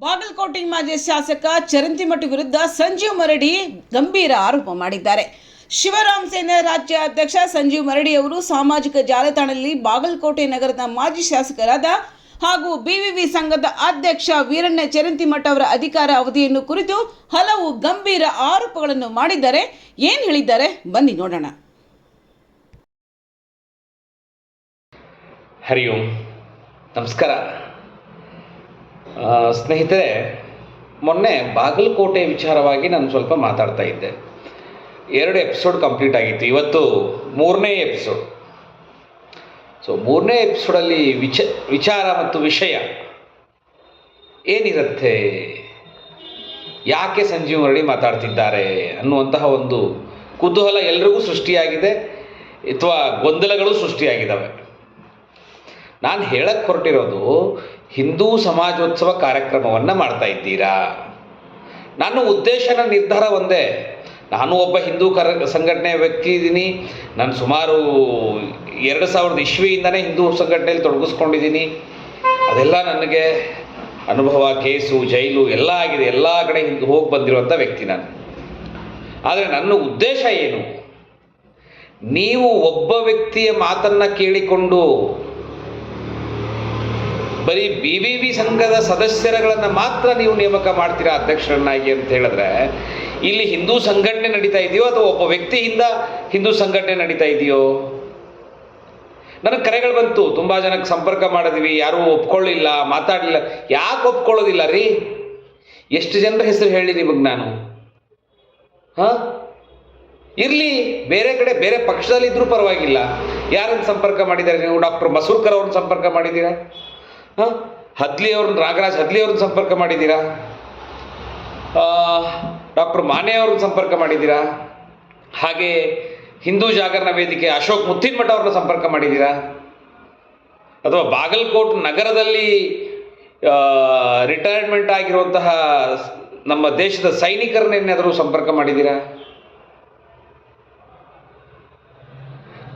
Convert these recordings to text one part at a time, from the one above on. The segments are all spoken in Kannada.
ಬಾಗಲಕೋಟೆ ಮಾಜಿ ಶಾಸಕ ಚರಂತಿಮಠ ವಿರುದ್ಧ ಸಂಜೀವ್ ಮರಡಿ ಗಂಭೀರ ಆರೋಪ ಮಾಡಿದ್ದಾರೆ. ಶಿವರಾಮ್ ಸೇನೆ ರಾಜ್ಯ ಅಧ್ಯಕ್ಷ ಸಂಜೀವ್ ಮರಡಿ ಅವರು ಸಾಮಾಜಿಕ ಜಾಲತಾಣದಲ್ಲಿ ಬಾಗಲಕೋಟೆ ನಗರದ ಮಾಜಿ ಶಾಸಕರಾದ ಹಾಗೂ ಬಿವಿವಿ ಸಂಘದ ಅಧ್ಯಕ್ಷ ವೀರಣ್ಣ ಚರಂತಿಮಠ ಅವರ ಅಧಿಕಾರ ಅವಧಿಯನ್ನು ಕುರಿತು ಹಲವು ಗಂಭೀರ ಆರೋಪಗಳನ್ನು ಮಾಡಿದ್ದಾರೆ. ಏನ್ ಹೇಳಿದ್ದಾರೆ? ಬನ್ನಿ ನೋಡೋಣ. ಹರಿ ಓಂ ನಮಸ್ಕಾರ. ಸ್ನೇಹಿತರೆ, ಮೊನ್ನೆ ಬಾಗಲಕೋಟೆ ವಿಚಾರವಾಗಿ ನಾನು ಸ್ವಲ್ಪ ಮಾತಾಡ್ತಾ ಇದ್ದೆ. ಎರಡು ಎಪಿಸೋಡ್ ಕಂಪ್ಲೀಟ್ ಆಗಿತ್ತು. ಇವತ್ತು ಮೂರನೇ ಎಪಿಸೋಡ್. ಸೊ ಮೂರನೇ ಎಪಿಸೋಡಲ್ಲಿ ವಿಚ, ವಿಚಾರ ಮತ್ತು ವಿಷಯ ಏನಿರುತ್ತೆ? ಯಾಕೆ ಸಂಜೀವ್ ಮರಳಿ ಮಾತಾಡ್ತಿದ್ದಾರೆ ಅನ್ನುವಂತಹ ಒಂದು ಕುತೂಹಲ ಎಲ್ರಿಗೂ ಸೃಷ್ಟಿಯಾಗಿದೆ, ಅಥವಾ ಗೊಂದಲಗಳು ಸೃಷ್ಟಿಯಾಗಿದ್ದಾವೆ ನಾನು ಹೇಳಕ್ಕೆ ಹೊರಟಿರೋದು ಹಿಂದೂ ಸಮಾಜೋತ್ಸವ ಕಾರ್ಯಕ್ರಮವನ್ನು ಮಾಡ್ತಾ ಇದ್ದೀರಾ? ನನ್ನ ಉದ್ದೇಶನ ನಿರ್ಧಾರ ಒಂದೇ. ನಾನು ಒಬ್ಬ ಹಿಂದೂ ಕರ ಸಂಘಟನೆಯ ವ್ಯಕ್ತಿ ಇದ್ದೀನಿ ನಾನು ಸುಮಾರು ಎರಡು ಸಾವಿರದ ಇಶ್ವಿಯಿಂದನೇ ಹಿಂದೂ ಸಂಘಟನೆಯಲ್ಲಿ ತೊಡಗಿಸ್ಕೊಂಡಿದ್ದೀನಿ ಅದೆಲ್ಲ ನನಗೆ ಅನುಭವ, ಕೇಸು, ಜೈಲು ಎಲ್ಲ ಆಗಿದೆ. ಎಲ್ಲ ಕಡೆ ಹಿಂದೆ ಹೋಗಿ ಬಂದಿರುವಂಥ ವ್ಯಕ್ತಿ ನಾನು. ಆದರೆ ನನ್ನ ಉದ್ದೇಶ ಏನು? ನೀವು ಒಬ್ಬ ವ್ಯಕ್ತಿಯ ಮಾತನ್ನು ಕೇಳಿಕೊಂಡು ಬರೀ ಬಿ ವಿ ವಿ ಸಂಘದ ಸದಸ್ಯರುಗಳನ್ನು ಮಾತ್ರ ನೀವು ನೇಮಕ ಮಾಡ್ತೀರಾ ಅಧ್ಯಕ್ಷರನ್ನಾಗಿ ಅಂತ ಹೇಳಿದ್ರೆ, ಇಲ್ಲಿ ಹಿಂದೂ ಸಂಘಟನೆ ನಡೀತಾ ಇದೆಯೋ ಅಥವಾ ಒಬ್ಬ ವ್ಯಕ್ತಿಯಿಂದ ಹಿಂದೂ ಸಂಘಟನೆ ನಡೀತಾ ಇದೆಯೋ? ನನಗೆ ಕರೆಗಳು ಬಂತು, ತುಂಬ ಜನಕ್ಕೆ ಸಂಪರ್ಕ ಮಾಡಿದ್ವಿ, ಯಾರೂ ಒಪ್ಕೊಳ್ಳಿಲ್ಲ, ಮಾತಾಡಲಿಲ್ಲ. ಯಾಕೆ ಒಪ್ಕೊಳ್ಳೋದಿಲ್ಲ ರೀ? ಎಷ್ಟು ಜನರ ಹೆಸರು ಹೇಳಿ ನಿಮಗೆ ನಾನು? ಹಾಂ? ಇರಲಿ, ಬೇರೆ ಕಡೆ, ಬೇರೆ ಪಕ್ಷದಲ್ಲಿದ್ದರೂ ಪರವಾಗಿಲ್ಲ. ಯಾರನ್ನು ಸಂಪರ್ಕ ಮಾಡಿದ್ದಾರೆ ನೀವು? ಡಾಕ್ಟರ್ ಮಸೂರ್ಕರ್ ಅವ್ರನ್ನ ಸಂಪರ್ಕ ಮಾಡಿದ್ದೀರಾ? ಹದ್ಲಿ ಅವ್ರನ್ನ ನಾಗರಾಜ್ ಹದ್ಲಿ ಅವ್ರನ್ನ ಸಂಪರ್ಕ ಮಾಡಿದ್ದೀರಾ? ಡಾಕ್ಟರ್ ಮಾನೆ ಅವ್ರನ್ನ ಸಂಪರ್ಕ ಮಾಡಿದ್ದೀರಾ? ಹಾಗೆ ಹಿಂದೂ ಜಾಗರಣ ವೇದಿಕೆ ಅಶೋಕ್ ಮುತ್ತಿನಮಠ ಅವ್ರನ್ನ ಸಂಪರ್ಕ ಮಾಡಿದ್ದೀರಾ? ಅಥವಾ ಬಾಗಲಕೋಟ್ ನಗರದಲ್ಲಿ ರಿಟೈರ್ಮೆಂಟ್ ಆಗಿರುವಂತಹ ನಮ್ಮ ದೇಶದ ಸೈನಿಕರನ್ನೇನಾದರೂ ಸಂಪರ್ಕ ಮಾಡಿದ್ದೀರಾ?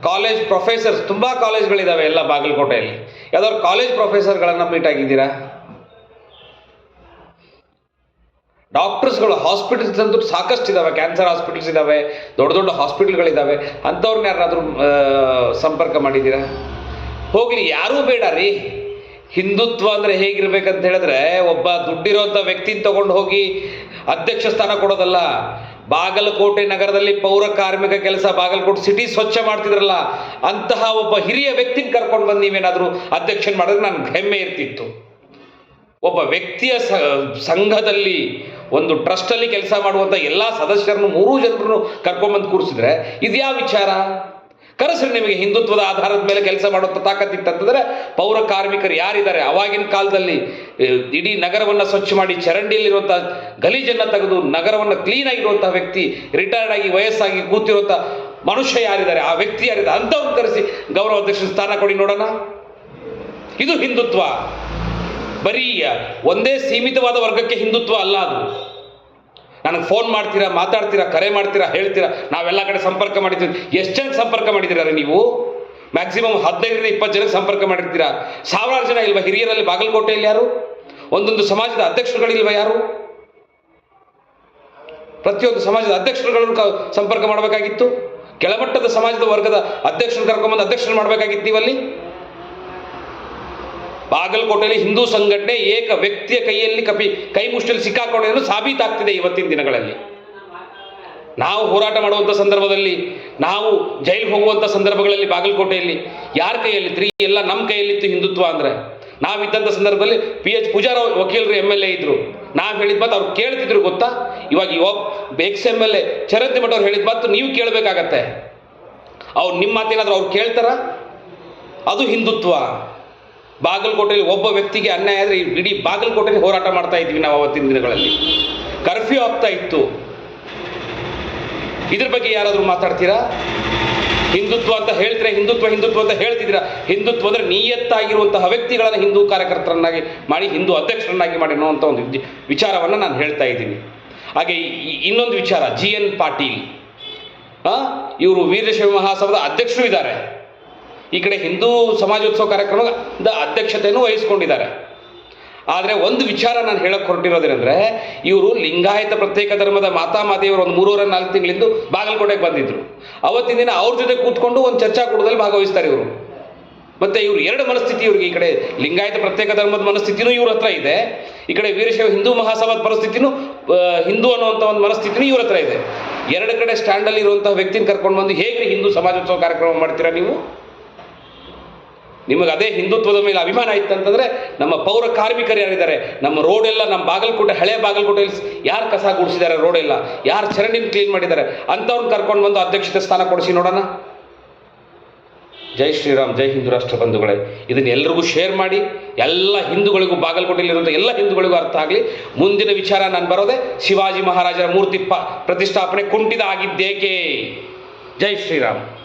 ಕಾಲೇಜ್ ಪ್ರೊಫೆಸರ್ಸ್, ತುಂಬ ಕಾಲೇಜ್ಗಳಿದ್ದಾವೆ ಎಲ್ಲ ಬಾಗಲಕೋಟೆಯಲ್ಲಿ. ಯಾವ್ದಾದ್ರು ಕಾಲೇಜ್ ಪ್ರೊಫೆಸರ್ಗಳನ್ನು ಮೀಟ್ ಆಗಿದ್ದೀರಾ? ಡಾಕ್ಟರ್ಸ್ಗಳು ಹಾಸ್ಪಿಟಲ್ಸ್ ಅಂತೂ ಸಾಕಷ್ಟು ಇದ್ದಾವೆ ಕ್ಯಾನ್ಸರ್ ಹಾಸ್ಪಿಟಲ್ಸ್ ಇದ್ದಾವೆ ದೊಡ್ಡ ದೊಡ್ಡ ಹಾಸ್ಪಿಟಲ್ಗಳಿದ್ದಾವೆ ಅಂಥವ್ರನ್ನ ಯಾರಾದರೂ ಸಂಪರ್ಕ ಮಾಡಿದ್ದೀರಾ? ಹೋಗಲಿ, ಯಾರೂ ಬೇಡ ರೀ. ಹಿಂದುತ್ವ ಅಂದರೆ ಹೇಗಿರ್ಬೇಕಂತ ಹೇಳಿದ್ರೆ, ಒಬ್ಬ ದುಡ್ಡಿರೋಂಥ ವ್ಯಕ್ತಿನ ತಗೊಂಡು ಹೋಗಿ ಅಧ್ಯಕ್ಷ ಸ್ಥಾನ ಕೊಡೋದಲ್ಲ. ಬಾಗಲಕೋಟೆ ನಗರದಲ್ಲಿ ಪೌರ ಕಾರ್ಮಿಕ ಕೆಲಸ, ಬಾಗಲಕೋಟೆ ಸಿಟಿ ಸ್ವಚ್ಛ ಮಾಡ್ತಿದ್ರಲ್ಲ, ಅಂತಹ ಒಬ್ಬ ಹಿರಿಯ ವ್ಯಕ್ತಿನ ಕರ್ಕೊಂಡು ಬಂದು ನೀವೇನಾದರೂ ಅಧ್ಯಕ್ಷನ ಮಾಡಿದ್ರೆ ನನ್ಗೆ ಹೆಮ್ಮೆ ಇರ್ತಿತ್ತು. ಒಬ್ಬ ವ್ಯಕ್ತಿಯ ಸಂಘದಲ್ಲಿ ಒಂದು ಟ್ರಸ್ಟಲ್ಲಿ ಕೆಲಸ ಮಾಡುವಂಥ ಎಲ್ಲ ಸದಸ್ಯರನ್ನು ಮೂರೂ ಜನರನ್ನು ಕರ್ಕೊಂಡ್ಬಂದು ಕೂರಿಸಿದ್ರೆ ಇದ್ಯಾವ ವಿಚಾರ? ಕರೆಸ್ರಿ ನಿಮಗೆ ಹಿಂದುತ್ವದ ಆಧಾರದ ಮೇಲೆ ಕೆಲಸ ಮಾಡುವಂಥ ತಾಕತ್ತಿತ್ತಂತಂದರೆ ಪೌರ ಕಾರ್ಮಿಕರು ಯಾರಿದ್ದಾರೆ? ಅವಾಗಿನ ಕಾಲದಲ್ಲಿ ಇಡೀ ನಗರವನ್ನು ಸ್ವಚ್ಛ ಮಾಡಿ ಚರಂಡಿಯಲ್ಲಿರುವಂಥ ಗಲೀಜನ್ನು ತೆಗೆದು ನಗರವನ್ನು ಕ್ಲೀನಾಗಿರುವಂಥ ವ್ಯಕ್ತಿ ರಿಟೈರ್ಡ್ ಆಗಿ ವಯಸ್ಸಾಗಿ ಕೂತಿರುವಂಥ ಮನುಷ್ಯ ಯಾರಿದ್ದಾರೆ? ಆ ವ್ಯಕ್ತಿ ಯಾರಿದ್ದಾರೆ? ಅಂಥವ್ರನ್ನ ಕರೆಸಿ ಗೌರವ ಅಧ್ಯಕ್ಷ ಸ್ಥಾನ ಕೊಡಿ ನೋಡೋಣ. ಇದು ಹಿಂದುತ್ವ. ಬರೀ ಒಂದೇ ಸೀಮಿತವಾದ ವರ್ಗಕ್ಕೆ ಹಿಂದುತ್ವ ಅಲ್ಲ ಅದು. ನನಗೆ ಫೋನ್ ಮಾಡ್ತೀರಾ, ಮಾತಾಡ್ತೀರಾ, ಕರೆ ಮಾಡ್ತೀರಾ, ಹೇಳ್ತೀರಾ, ನಾವೆಲ್ಲ ಕಡೆ ಸಂಪರ್ಕ ಮಾಡಿದ್ದೀವಿ. ಎಷ್ಟು ಜನ ಸಂಪರ್ಕ ಮಾಡಿದ್ದೀರಾ ನೀವು? ಮ್ಯಾಕ್ಸಿಮಮ್ ಹದಿನೈದರಿಂದ ಇಪ್ಪತ್ತು ಜನಕ್ಕೆ ಸಂಪರ್ಕ ಮಾಡಿರ್ತೀರಾ? ಸಾವಿರಾರು ಜನ ಇಲ್ವಾ? ಹಿರಿಯರಲ್ಲಿ ಬಾಗಲಕೋಟೆಯಲ್ಲಿ ಯಾರು? ಒಂದೊಂದು ಸಮಾಜದ ಅಧ್ಯಕ್ಷರುಗಳಿಲ್ವಾ ಯಾರು? ಪ್ರತಿಯೊಂದು ಸಮಾಜದ ಅಧ್ಯಕ್ಷರುಗಳನ್ನು ಸಂಪರ್ಕ ಮಾಡಬೇಕಾಗಿತ್ತು? ಕೆಳಮಟ್ಟದ ಸಮಾಜದ ವರ್ಗದ ಅಧ್ಯಕ್ಷರು ಕರ್ಕೊಂಬಂದು ಅಧ್ಯಕ್ಷರು ಮಾಡಬೇಕಾಗಿತ್ತು ನೀವಲ್ಲಿ? ಬಾಗಲಕೋಟೆಯಲ್ಲಿ ಹಿಂದೂ ಸಂಘಟನೆ ಏಕ ವ್ಯಕ್ತಿಯ ಕೈಯಲ್ಲಿ ಕಪಿ ಕೈ ಮುಷ್ಟಿಯಲ್ಲಿ ಸಿಕ್ಕಾಕೊಂಡಿದ್ದು ಸಾಬೀತಾಗ್ತಿದೆ ಇವತ್ತಿನ ದಿನಗಳಲ್ಲಿ. ನಾವು ಹೋರಾಟ ಮಾಡುವಂಥ ಸಂದರ್ಭದಲ್ಲಿ, ನಾವು ಜೈಲಿಗೆ ಹೋಗುವಂಥ ಸಂದರ್ಭಗಳಲ್ಲಿ ಬಾಗಲಕೋಟೆಯಲ್ಲಿ ಯಾರ ಕೈಯಲ್ಲಿತ್ತು ಎಲ್ಲ ನಮ್ಮ ಕೈಯಲ್ಲಿತ್ತು ಹಿಂದುತ್ವ ಅಂದರೆ. ನಾವಿದ್ದಂಥ ಸಂದರ್ಭದಲ್ಲಿ ಪಿ ಎಚ್ ಪೂಜಾರ ವಕೀಲರು ಎಂ ಎಲ್ ಎ ಇದ್ರು. ನಾವು ಹೇಳಿದ ಮಾತು ಅವ್ರು ಕೇಳ್ತಿದ್ರು ಗೊತ್ತಾ? ಇವಾಗ ಇವಾಗ ex M L A Charanti Math ಅವ್ರು ಹೇಳಿದ ಮಾತು ನೀವು ಕೇಳಬೇಕಾಗತ್ತೆ. ಅವ್ರು ನಿಮ್ಮ ಮಾತೇನಾದ್ರೂ ಅವ್ರು ಕೇಳ್ತಾರ? ಅದು ಹಿಂದುತ್ವ. ಬಾಗಲಕೋಟೆಯಲ್ಲಿ ಒಬ್ಬ ವ್ಯಕ್ತಿಗೆ ಅನ್ಯಾಯ ಆದರೆ ಇಡೀ ಬಾಗಲಕೋಟೆಯಲ್ಲಿ ಹೋರಾಟ ಮಾಡ್ತಾ ಇದ್ವಿ ನಾವು ಅವತ್ತಿನ ದಿನಗಳಲ್ಲಿ. ಕರ್ಫ್ಯೂ ಆಗ್ತಾ ಇತ್ತು. ಇದ್ರ ಬಗ್ಗೆ ಯಾರಾದರೂ ಮಾತಾಡ್ತೀರಾ? ಹಿಂದುತ್ವ ಅಂತ ಹೇಳ್ತೀರಾ? ಹಿಂದುತ್ವ ಹಿಂದುತ್ವ ಅಂತ ಹೇಳ್ತಿದ್ದೀರಾ? ಹಿಂದುತ್ವ ಅಂದರೆ ನಿಯತ್ತಾಗಿರುವಂತಹ ವ್ಯಕ್ತಿಗಳನ್ನು ಹಿಂದೂ ಕಾರ್ಯಕರ್ತರನ್ನಾಗಿ ಮಾಡಿ, ಹಿಂದೂ ಅಧ್ಯಕ್ಷರನ್ನಾಗಿ ಮಾಡಿ ಅನ್ನುವಂಥ ಒಂದು ವಿಚ- ವಿಚಾರವನ್ನು ನಾನು ಹೇಳ್ತಾ ಇದ್ದೀನಿ. ಹಾಗೆ ಇನ್ನೊಂದು ವಿಚಾರ, ಜಿ ಎನ್ ಪಾಟೀಲ್. ಇವರು ವೀರಶೈವ ಮಹಾಸಭದ ಅಧ್ಯಕ್ಷರು ಇದ್ದಾರೆ. ಈ ಕಡೆ ಹಿಂದೂ ಸಮಾಜೋತ್ಸವ ಕಾರ್ಯಕ್ರಮದ ಅಧ್ಯಕ್ಷತೆಯನ್ನು ವಹಿಸ್ಕೊಂಡಿದ್ದಾರೆ. ಆದರೆ ಒಂದು ವಿಚಾರ ನಾನು ಹೇಳಕ್ಕೆ ಹೊರಟಿರೋದೇನೆಂದರೆ, ಇವರು ಲಿಂಗಾಯತ ಪ್ರತ್ಯೇಕ ಧರ್ಮದ ಮಾತಾ ಮಾದೇವರು ಒಂದು ಮೂರೂವರೆ ನಾಲ್ಕು ತಿಂಗಳಿಂದ ಬಾಗಲಕೋಟೆಗೆ ಬಂದಿದ್ರು. ಅವತ್ತಿನ ದಿನ ಅವ್ರ ಜೊತೆ ಕೂತ್ಕೊಂಡು ಒಂದು ಚರ್ಚಾ ಕೂಟದಲ್ಲಿ ಭಾಗವಹಿಸ್ತಾರೆ ಇವರು. ಮತ್ತೆ ಇವರು ಎರಡು ಮನಸ್ಥಿತಿ ಇವ್ರಿಗೆ ಈ ಕಡೆ ಲಿಂಗಾಯತ ಪ್ರತ್ಯೇಕ ಧರ್ಮದ ಮನಸ್ಥಿತಿನೂ ಇವ್ರ ಹತ್ರ ಇದೆ. ಈ ಕಡೆ ವೀರಶೈವ ಹಿಂದೂ ಮಹಾಸಭಾದ ಪರಿಸ್ಥಿತಿನೂ ಹಿಂದೂ ಅನ್ನುವಂಥ ಒಂದು ಮನಸ್ಥಿತಿನೂ ಇವ್ರ ಹತ್ರ ಇದೆ. ಎರಡು ಕಡೆ ಸ್ಟ್ಯಾಂಡಲ್ಲಿ ಇರುವಂತಹ ವ್ಯಕ್ತಿನ ಕರ್ಕೊಂಡು ಬಂದು ಹೇಗೆ ಹಿಂದೂ ಸಮಾಜೋತ್ಸವ ಕಾರ್ಯಕ್ರಮ ಮಾಡ್ತೀರಾ ನೀವು? ನಿಮಗೆ ಅದೇ ಹಿಂದುತ್ವದ ಮೇಲೆ ಅಭಿಮಾನ ಇತ್ತಂತಂದ್ರೆ ನಮ್ಮ ಪೌರ ಕಾರ್ಮಿಕರು ಯಾರಿದ್ದಾರೆ? ನಮ್ಮ ರೋಡೆಲ್ಲ ನಮ್ಮ ಬಾಗಲಕೋಟೆ, ಹಳೆ ಬಾಗಲಕೋಟೆಯಲ್ಲಿ ಯಾರು ಕಸ ಗುಡಿಸಿದ್ದಾರೆ ರೋಡೆಲ್ಲ ಯಾರು ಚರಂಡಿನ ಕ್ಲೀನ್ ಮಾಡಿದ್ದಾರೆ? ಅಂಥವ್ರನ್ನ ಕರ್ಕೊಂಡು ಬಂದು ಅಧ್ಯಕ್ಷತೆ ಸ್ಥಾನ ಕೊಡಿಸಿ ನೋಡೋಣ. ಜೈ ಶ್ರೀರಾಮ್, ಜೈ ಹಿಂದೂ ರಾಷ್ಟ್ರ ಬಂಧುಗಳೇ. ಇದನ್ನ ಎಲ್ರಿಗೂ ಶೇರ್ ಮಾಡಿ. ಎಲ್ಲ ಹಿಂದೂಗಳಿಗೂ ಬಾಗಲಕೋಟೆಯಲ್ಲಿರುವಂಥ ಎಲ್ಲ ಹಿಂದೂಗಳಿಗೂ ಅರ್ಥ ಆಗಲಿ. ಮುಂದಿನ ವಿಚಾರ ನಾನು ಬರೋದೆ ಶಿವಾಜಿ ಮಹಾರಾಜರ ಮೂರ್ತಿ ಪ, ಪ್ರತಿಷ್ಠಾಪನೆ ಕುಂಠಿತ ಆಗಿದ್ದೇಕೆ? ಜೈ ಶ್ರೀರಾಮ್.